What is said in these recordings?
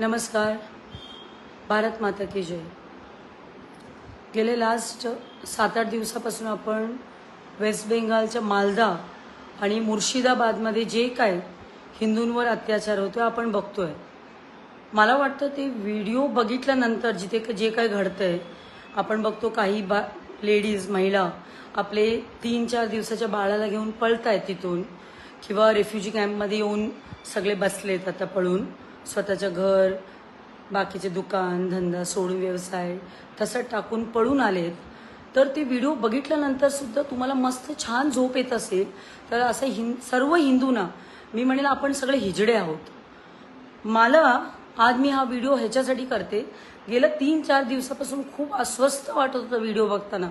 नमस्कार. भारत माता की जय. गेले लास्ट सात आठ दिवसापासून आपण वेस्ट बेंगालच्या मालदा आणि मुर्शिदाबादमध्ये जे काय हिंदूंवर अत्याचार होतो आपण बघतोय. मला वाटतं ते व्हिडिओ बघितल्यानंतर जिथे जे काय घडतंय आपण बघतो काही बा लेडीज महिला आपले तीन चार दिवसाच्या बाळाला घेऊन पळत आहेत तिथून किंवा रेफ्युजी कॅम्पमध्ये येऊन सगळे बसलेत आता पळून. स्वतःचं घर बाकीचे दुकान धंदा सोडून व्यवसाय तसं टाकून पळून आलेत. तर ते व्हिडिओ बघितल्यानंतर सुद्धा तुम्हाला मस्त छान झोप येत असेल. तर असं हिं सर्व हिंदूंना मी म्हणेल आपण सगळे हिजडे आहोत. मला आज मी हा व्हिडिओ ह्याच्यासाठी करते. गेल्या तीन चार दिवसापासून खूप अस्वस्थ वाटत होतं व्हिडिओ बघताना.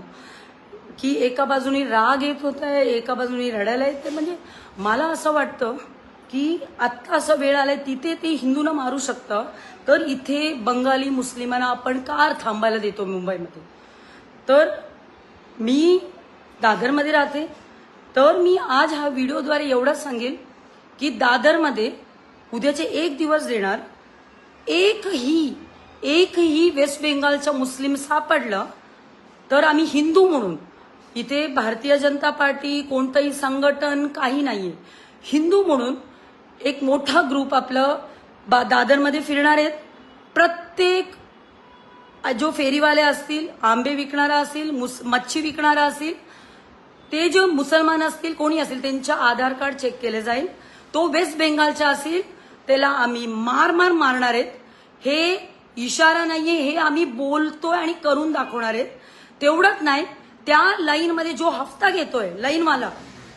की एका बाजूनी राग येत होता एका बाजूनी रडायला येते म्हणजे मला असं वाटतं की आत्ता असं वेळ आलाय तिथे ते हिंदूंना मारू शकतं. तर इथे बंगाली मुस्लिमांना आपण कार थांबायला देतो मुंबईमध्ये. तर मी दादरमध्ये राहते. तर मी आज हा व्हिडिओद्वारे एवढंच सांगेन की दादरमध्ये उद्याचे एक दिवस देणार. एकही एकही वेस्ट बेंगालचा मुस्लिम सापडलं तर आम्ही हिंदू म्हणून. इथे भारतीय जनता पार्टी कोणतंही संघटन काही नाहीये. हिंदू म्हणून एक मोठा ग्रुप आपलं बा- दादरमध्ये फिरणार आहेत. प्रत्येक जो फेरीवाले असतील आंबे विकणारा असेल मुस मच्छी विकणारा असेल ते जे मुसलमान असतील कोणी असेल त्यांच्या आधार कार्ड चेक केले जाईल. तो वेस्ट बेंगालचा असेल त्याला आम्ही मार मार मारणार आहेत. हे इशारा नाहीये हे आम्ही बोलतोय आणि करून दाखवणार आहेत. तेवढंच नाही त्या लाईनमध्ये जो हफ्ता घेतोय लाईनवाला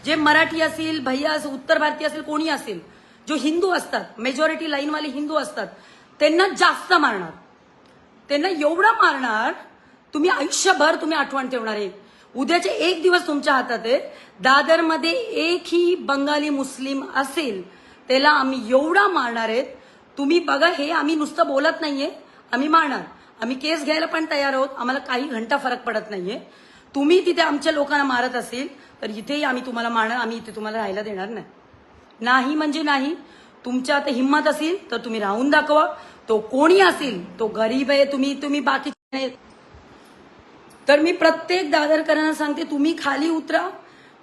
जे मराठी असेल भैया असेल उत्तर भारतीय असेल कोणी असेल जो हिंदू असतात मेजॉरिटी लाईनवाले हिंदू असतात त्यांना जास्त मारणार. त्यांना एवढं मारणार तुम्ही आयुष्यभर तुम्ही आठवण ठेवणार आहे. उद्याचे एक दिवस तुमच्या हातात आहे दादरमध्ये एकही बंगाली मुस्लिम असेल त्याला आम्ही एवढा मारणार आहेत. तुम्ही बघा हे आम्ही नुसतं बोलत नाहीये आम्ही मारणार. आम्ही केस घ्यायला पण तयार आहोत. आम्हाला काही घंटा फरक पडत नाहीये. तुम्ही तिथे आमच्या लोकांना मारत असेल तर इथेही आम्ही तुम्हाला मारणार आम्ही इथे तुम्हाला राहायला देणार नाही. नाही म्हणजे नाही. तुमच्या आता हिंमत असेल तर तुम्ही राहून दाखवा. तो कोणी असेल तो गरीब आहे तुम्ही तुम्ही बाकी तर मी प्रत्येक दादरकरांना सांगते तुम्ही खाली उतरा.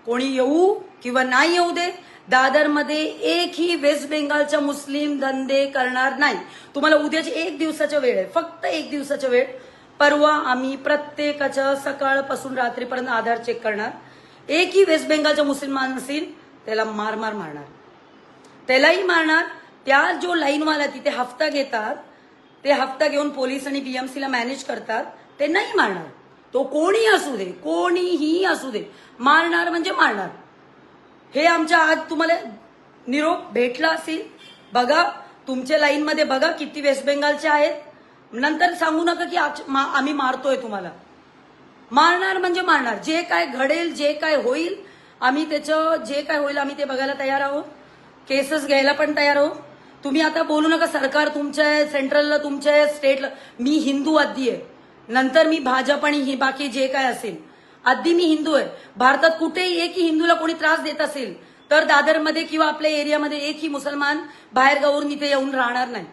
कोणी येऊ किंवा नाही येऊ दे दादरमध्ये एकही वेस्ट बेंगालच्या मुस्लिम धंदे करणार नाही. तुम्हाला उद्याची एक दिवसाच्या वेळ आहे फक्त एक दिवसाच्या वेळ. परवा आम्ही प्रत्येकाच्या सकाळपासून रात्रीपर्यंत आधार चेक करणार. एकही वेस्ट बेंगालच्या मुसलमान असेल त्याला मार मार मारणार. त्यालाही मारणार. त्या जो लाईनवाला तिथे हफ्ता घेतात. ते हफ्ता घेऊन पोलीस आणि बीएमसीला मॅनेज करतात. ते नाही मारणार. तो कोणी असू दे कोणीही असू दे. मारणार म्हणजे मारणार. हे आमच्या आज तुम्हाला निरोप भेटला असेल. बघा तुमच्या लाईनमध्ये बघा किती वेस्ट बेंगालचे आहेत. नंतर सांगू नका की मा- आम्ही मारतोय तुम्हाला. मारणार म्हणजे मारणार. जे काय घडेल जे काय होईल आम्ही त्याचं जे काय होईल आम्ही ते बघायला तयार आहोत. केसेस घ्यायला पण तयार हो. तुम्ही आता बोलू नका सरकार तुमच्या सेंट्रलला तुमच्या स्टेटला. मी हिंदू आधी आहे. नंतर मी भाजप आणि बाकी जे काय असेल आधी मी हिंदू आहे. भारतात कुठेही एकही हिंदूला कोणी त्रास देत असेल तर दादरमध्ये किंवा आपल्या एरियामध्ये एकही मुसलमान बाहेर गावून इथे येऊन राहणार नाही.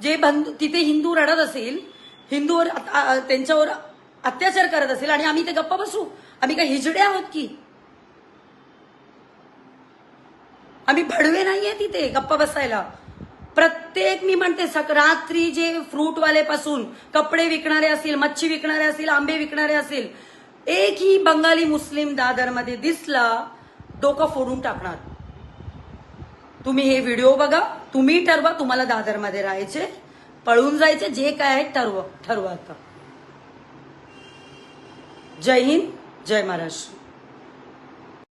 जे बंधू तिथे हिंदू रडत असेल हिंदूवर त्यांच्यावर अत्याचार करत असेल आणि आम्ही ते गप्पा बसू. आम्ही काय हिजडे आहोत की? आम्ही भडवे नाहीये तिथे गप्पा बसायला. प्रत्येक मी म्हणते रात्री जे फ्रूटवाले पासून कपडे विकणारे असतील मच्छी विकणारे असतील आंबे विकणारे असतील एकही बंगाली मुस्लिम दादरमध्ये दिसला डोकं फोडून टाकणार. तुम्ही हे व्हिडिओ बघा तुम्ही ठरवा तुम्हाला दादरमध्ये राहायचे पळून जायचे जे काय आहे ठरवा ठरवा आता. जय हिंद जय महाराष्ट्र.